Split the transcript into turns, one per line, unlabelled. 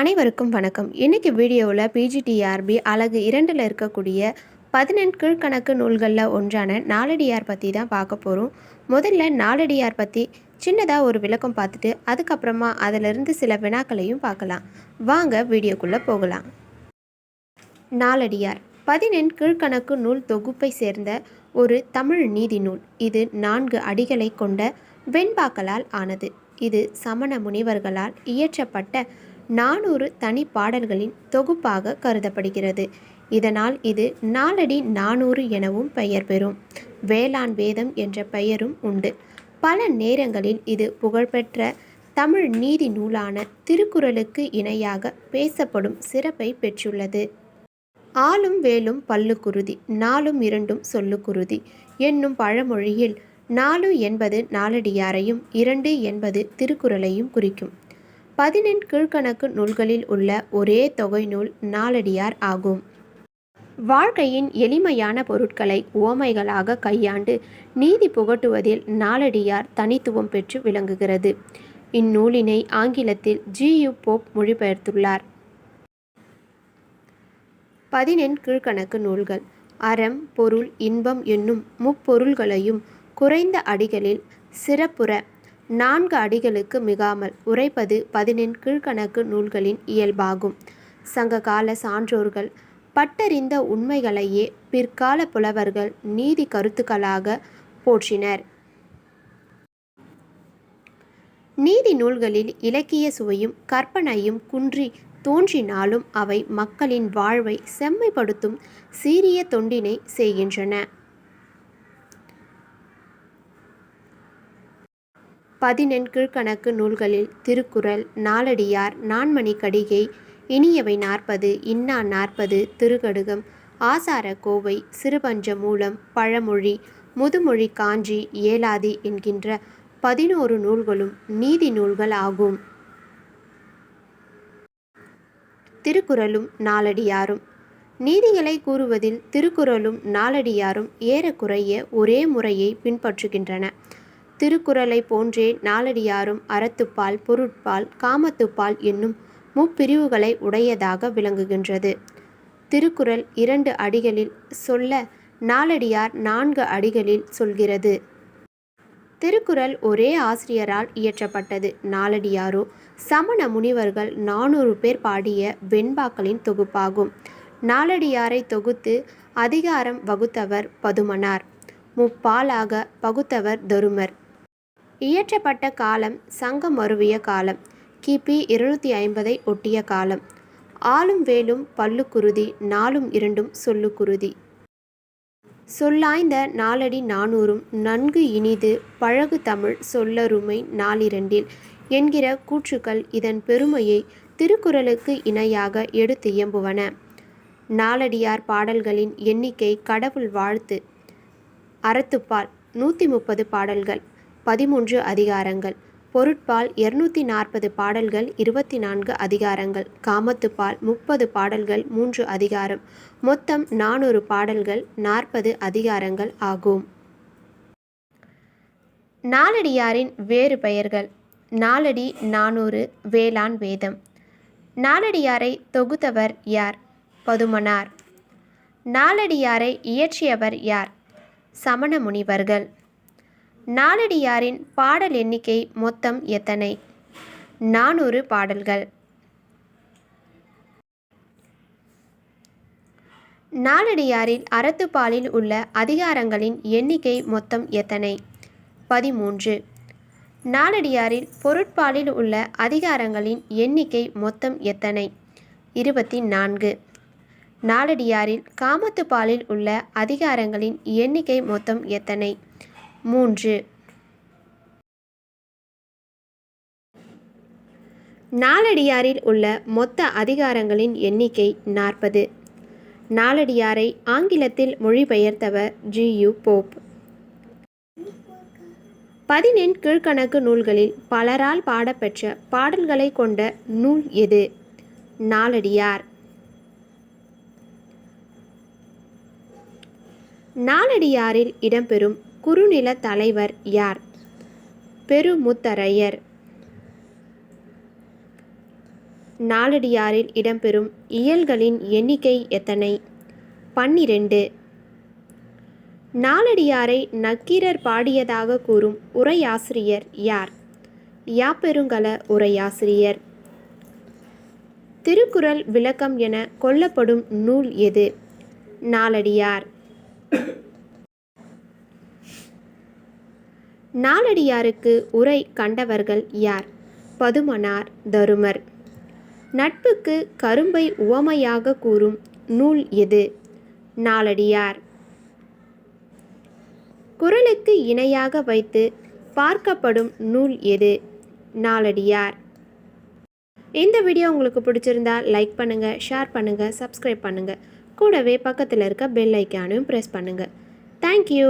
அனைவருக்கும் வணக்கம். இன்னைக்கு வீடியோவில் பிஜிடிஆர்பி அழகு இரண்டில் இருக்கக்கூடிய பதினெண் கீழ்கணக்கு நூல்களில் ஒன்றான நாலடியார் பற்றி தான் பார்க்க போகிறோம் முதல்ல நாலடியார் பற்றி சின்னதாக ஒரு விளக்கம் பார்த்துட்டு அதுக்கப்புறமா அதிலிருந்து சில வினாக்களையும் பார்க்கலாம். வாங்க வீடியோக்குள்ளே போகலாம். நாலடியார் பதினெண் கீழ்கணக்கு நூல் தொகுப்பை சேர்ந்த ஒரு தமிழ் நீதி நூல். இது நான்கு அடிகளை கொண்ட வெண்பாக்களால் ஆனது. இது சமண முனிவர்களால் இயற்றப்பட்ட நானூறு தனி பாடல்களின் தொகுப்பாக கருதப்படுகிறது. இதனால் இது நாலடி நானூறு எனவும் பெயர் பெறும். வேளாண் வேதம் என்ற பெயரும் உண்டு. பல நேரங்களில் இது புகழ்பெற்ற தமிழ் நீதி நூலான திருக்குறளுக்கு இணையாக பேசப்படும் சிறப்பை பெற்றுள்ளது. ஆளும் வேலும் பல்லுக்குருதி நாலும் இரண்டும் சொல்லுக்குருதி என்னும் பழமொழியில் நாலு என்பது நாலடியாரையும் இரண்டு என்பது திருக்குறளையும் குறிக்கும். பதினெண் கீழ்கணக்கு நூல்களில் உள்ள ஒரே தொகை நூல் நாலடியார் ஆகும். வாழ்க்கையின் எளிமையான பொருட்களை உவமைகளாக கையாண்டு நீதி புகட்டுவதில் நாலடியார் தனித்துவம் பெற்று விளங்குகிறது. இந்நூலினை ஆங்கிலத்தில் ஜி. யு. போப் மொழிபெயர்த்துள்ளார். பதினெண் கீழ்கணக்கு நூல்கள். அறம் பொருள் இன்பம் என்னும் முப்பொருள்களையும் குறைந்த அடிகளில் சிறப்புற நான்கு அடிகளுக்கு மிகாமல் உரைப்பது பதினெண் கீழ்கணக்கு நூல்களின் இயல்பாகும். சங்ககால சான்றோர்கள் பட்டறிந்த உண்மைகளையே பிற்கால புலவர்கள் நீதி கருத்துக்களாக போற்றினர். நீதி நூல்களில் இலக்கிய சுவையும் கற்பனையும் குன்றி தோன்றினாலும் அவை மக்களின் வாழ்வை செம்மைப்படுத்தும் சீரிய தொண்டினை செய்கின்றன. பதினெண் கீழ்கணக்கு நூல்களில் திருக்குறள் நாலடியார் நான்மணி கடிகை இனியவை நாற்பது இன்னா நாற்பது திருகடுகம் ஆசார கோவை சிறுபஞ்ச மூலம் பழமொழி முதுமொழி காஞ்சி ஏலாதி என்கின்ற பதினோரு நூல்களும் நீதி நூல்கள் ஆகும். திருக்குறளும் நாலடியாரும் நீதிகளை கூறுவதில் திருக்குறளும் நாலடியாரும் ஏறக்குறைய ஒரே முறையை பின்பற்றுகின்றன. திருக்குறளை போன்றே நாலடியாரும் அறத்துப்பால் பொருட்பால் காமத்துப்பால் என்னும் முப்பிரிவுகளை உடையதாக விளங்குகின்றது. திருக்குறள் இரண்டு அடிகளில் சொல்ல நாலடியார் நான்கு அடிகளில் சொல்கிறது. திருக்குறள் ஒரே ஆசிரியரால் இயற்றப்பட்டது. நாலடியாரோ சமண முனிவர்கள் நானூறு பேர் பாடிய வெண்பாக்களின் தொகுப்பாகும். நாலடியாரை தொகுத்து அதிகாரம் வகுத்தவர் பதுமனார். முப்பாலாக பகுத்தவர் தருமர். இயற்றப்பட்ட காலம் சங்கம் மருவிய காலம் கிபி இருநூற்றி ஐம்பதை ஒட்டிய காலம். ஆளும் வேலும் பல்லுக்குருதி நாலும் இரண்டும் சொல்லுக்குருதி. சொல்லாய்ந்த நாலடி நானூறும் நன்கு இனிது பழகு தமிழ் சொல்லருமை நாலிரண்டில் என்கிற கூற்றுக்கள் இதன் பெருமையை திருக்குறளுக்கு இணையாக எடுத்து இயம்புவன. நாலடியார் பாடல்களின் எண்ணிக்கை கடவுள் வாழ்த்து. அறத்துப்பால் நூற்றி முப்பது பாடல்கள். பதிமூன்று அதிகாரங்கள். பொருட்பால் இருநூற்றி நாற்பது பாடல்கள் இருபத்தி நான்கு அதிகாரங்கள். காமத்துப்பால் முப்பது பாடல்கள் மூன்று அதிகாரம். மொத்தம் நானூறு பாடல்கள் நாற்பது அதிகாரங்கள் ஆகும். நாலடியாரின் வேறு பெயர்கள். நாலடி நானூறு வேளாண் வேதம். நாலடியாரை தொகுத்தவர் யார்? பதுமனார். நாலடியாரை இயற்றியவர் யார்? சமண முனிவர்கள். நாலடியாரின் பாடல் எண்ணிக்கை மொத்தம் எத்தனை? நானூறு பாடல்கள். நாலடியாரில் அறத்துப்பாலில் உள்ள அதிகாரங்களின் எண்ணிக்கை மொத்தம் எத்தனை? பதிமூன்று. நாலடியாரில் பொருட்பாலில் உள்ள அதிகாரங்களின் எண்ணிக்கை மொத்தம் எத்தனை? இருபத்தி நான்கு நாலடியாரில் காமத்துப்பாலில் உள்ள அதிகாரங்களின் எண்ணிக்கை மொத்தம் எத்தனை? மூன்று. நாலடியாரில் உள்ள மொத்த அதிகாரங்களின் எண்ணிக்கை நாற்பது. நாலடியாரை ஆங்கிலத்தில் மொழிபெயர்த்தவர் ஜி. யு. போப். பதினெண் கீழ்கணக்கு நூல்களில் பலரால் பாடப்பெற்ற பாடல்களை கொண்ட நூல் எது? நாலடியார் நாலடியாரில் இடம்பெறும் குறுநில தலைவர் யார்? பெருமுத்தரையர். நாலடியாரில் இடம்பெறும் இயல்களின் எண்ணிக்கை எத்தனை? பன்னிரெண்டு. நாலடியாரை நக்கீரர் பாடியதாக கூறும் உரையாசிரியர் யார்? யாப்பெருங்கல உரையாசிரியர். திருக்குறள் விளக்கம் என கொல்லப்படும் நூல் எது? நாலடியார். நாலடியாருக்கு உரை கண்டவர்கள் யார்? பதுமனார் தருமர். நட்புக்கு கரும்பை உவமையாக கூறும் நூல் எது? நாலடியார் குரலுக்கு இணையாக வைத்து பார்க்கப்படும் நூல் எது? நாலடியார் இந்த வீடியோ உங்களுக்கு பிடிச்சிருந்தா லைக் பண்ணுங்கள் ஷேர் பண்ணுங்கள் சப்ஸ்கிரைப் பண்ணுங்கள் கூடவே பக்கத்தில் இருக்க பெல் ஐக்கானையும் ப்ரெஸ் பண்ணுங்கள் தேங்க்யூ